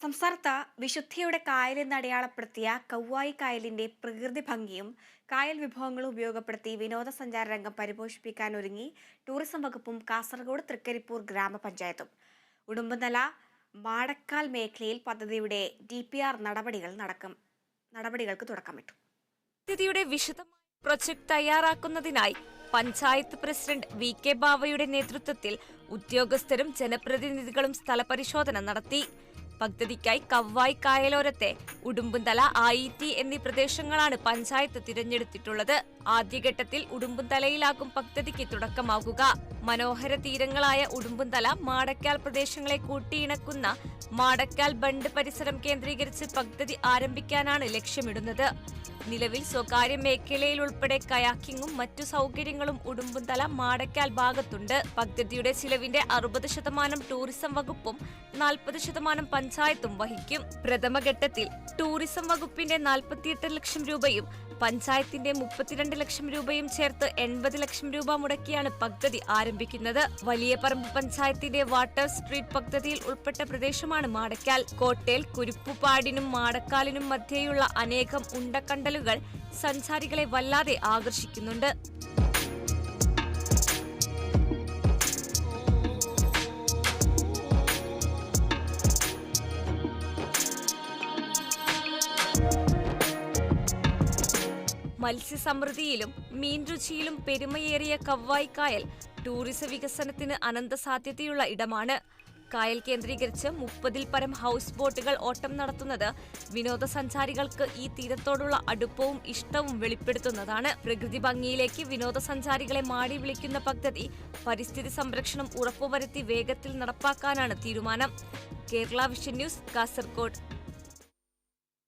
സംസ്ഥാനത്ത് വിശുദ്ധിയുടെ കായലെന്ന് അടയാളപ്പെടുത്തിയ കൗവായി കായലിന്റെ പ്രകൃതി ഭംഗിയും കായൽ വിഭവങ്ങളും ഉപയോഗപ്പെടുത്തി വിനോദസഞ്ചാര രംഗം പരിപോഷിപ്പിക്കാൻ ഒരുങ്ങി ടൂറിസം വകുപ്പും കാസർഗോഡ് തൃക്കരിപ്പൂർ ഗ്രാമപഞ്ചായത്തും. ഉടുമ്പനല മാടക്കാൽ മേഖലയിൽ പദ്ധതിയുടെ ഡി പി ആർ നടപടികൾ നടക്കും. നടപടികൾക്ക് തുടക്കമിട്ടു. പദ്ധതിയുടെ വിശദമായ പ്രൊജക്ട് തയ്യാറാക്കുന്നതിനായി പഞ്ചായത്ത് പ്രസിഡന്റ് വി കെ ബാവയുടെ നേതൃത്വത്തിൽ ഉദ്യോഗസ്ഥരും ജനപ്രതിനിധികളും സ്ഥലപരിശോധന നടത്തി. പദ്ധതിക്കായി കവ്വായ് കായലോരത്തെ ഉടുമ്പുംതല ആയിറ്റി എന്നീ പ്രദേശങ്ങളാണ് പഞ്ചായത്ത് തിരഞ്ഞെടുത്തിട്ടുള്ളത്. ആദ്യഘട്ടത്തിൽ ഉടുമ്പുംതലയിലാകും പദ്ധതിക്ക് തുടക്കമാകുക. മനോഹര തീരങ്ങളായ ഉടുമ്പുംതല മാടക്കാൽ പ്രദേശങ്ങളെ കൂട്ടിയിണക്കുന്ന മാടക്കാൽ ബണ്ട് പരിസരം കേന്ദ്രീകരിച്ച് പദ്ധതി ആരംഭിക്കാനാണ് ലക്ഷ്യമിടുന്നത്. നിലവിൽ സ്വകാര്യ മേഖലയിൽ ഉൾപ്പെടെ കയാക്കിങ്ങും മറ്റു സൗകര്യങ്ങളും ഉടുമ്പുംതല മാടക്കാൽ ഭാഗത്തുണ്ട്. പദ്ധതിയുടെ ചിലവിന്റെ അറുപത് ശതമാനം ടൂറിസം വകുപ്പും നാൽപ്പത് ശതമാനം പഞ്ചായത്തും വഹിക്കും. പ്രഥമഘട്ടത്തിൽ ടൂറിസം വകുപ്പിന്റെ നാൽപ്പത്തിയെട്ട് ലക്ഷം രൂപയും പഞ്ചായത്തിന്റെ മുപ്പത്തിരണ്ട് ലക്ഷം രൂപയും ചേർത്ത് എൺപത് ലക്ഷം രൂപ മുടക്കിയാണ് പദ്ധതി ആരംഭിക്കുന്നത്. വലിയ പറമ്പ് പഞ്ചായത്തിന്റെ വാട്ടർ സ്ട്രീറ്റ് പദ്ധതിയിൽ ഉൾപ്പെട്ട പ്രദേശമാണ് മാടക്കാൽ. കോട്ടേൽ കുരുപ്പുപാടിനും മാടക്കാലിനും മധ്യേയുള്ള അനേകം ഉണ്ടക്കണ്ടലുകൾ സഞ്ചാരികളെ വല്ലാതെ ആകർഷിക്കുന്നുണ്ട്. മത്സ്യസമൃദ്ധിയിലും മീൻ രുചിയിലും പെരുമയേറിയ കവ്വായി കായൽ ടൂറിസ വികസനത്തിന് അനന്ത സാധ്യതയുള്ള ഇടമാണ്. കായൽ കേന്ദ്രീകരിച്ച് മുപ്പതിൽ പരം ഹൗസ് ബോട്ടുകൾ ഓട്ടം നടത്തുന്നത് വിനോദസഞ്ചാരികൾക്ക് ഈ തീരത്തോടുള്ള അടുപ്പവും ഇഷ്ടവും വെളിപ്പെടുത്തുന്നതാണ്. പ്രകൃതി ഭംഗിയിലേക്ക് വിനോദസഞ്ചാരികളെ മാടി വിളിക്കുന്ന പദ്ധതി പരിസ്ഥിതി സംരക്ഷണം ഉറപ്പുവരുത്തി വേഗത്തിൽ നടപ്പാക്കാനാണ് തീരുമാനം. Kerala vision news Kasaragod